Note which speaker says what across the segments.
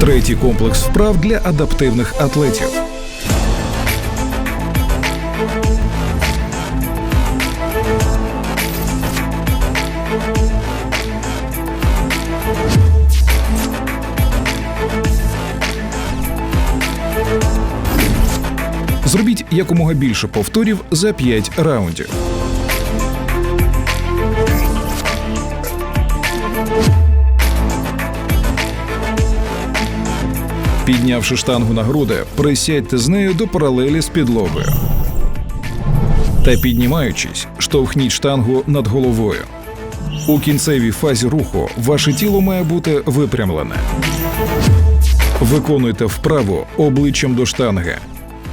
Speaker 1: Третій комплекс вправ для адаптивних атлетів. Зробіть якомога більше повторів за 5 раундів. Піднявши штангу на груди, присядьте з нею до паралелі з підлогою. Та піднімаючись, штовхніть штангу над головою. У кінцевій фазі руху ваше тіло має бути випрямлене. Виконуйте вправу обличчям до штанги.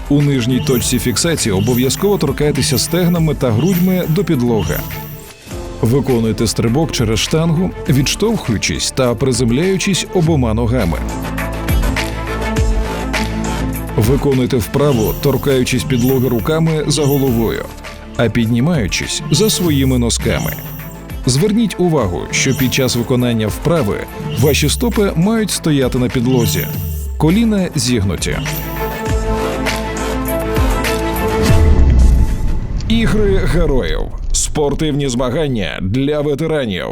Speaker 1: У нижній точці фіксації обов'язково торкайтеся стегнами та грудьми до підлоги. Виконуйте стрибок через штангу, відштовхуючись та приземляючись обома ногами. Виконуйте вправу, торкаючись підлоги руками за головою, а піднімаючись за своїми носками. Зверніть увагу, що під час виконання вправи ваші стопи мають стояти на підлозі, коліна зігнуті. Ігри героїв. Спортивні змагання для ветеранів.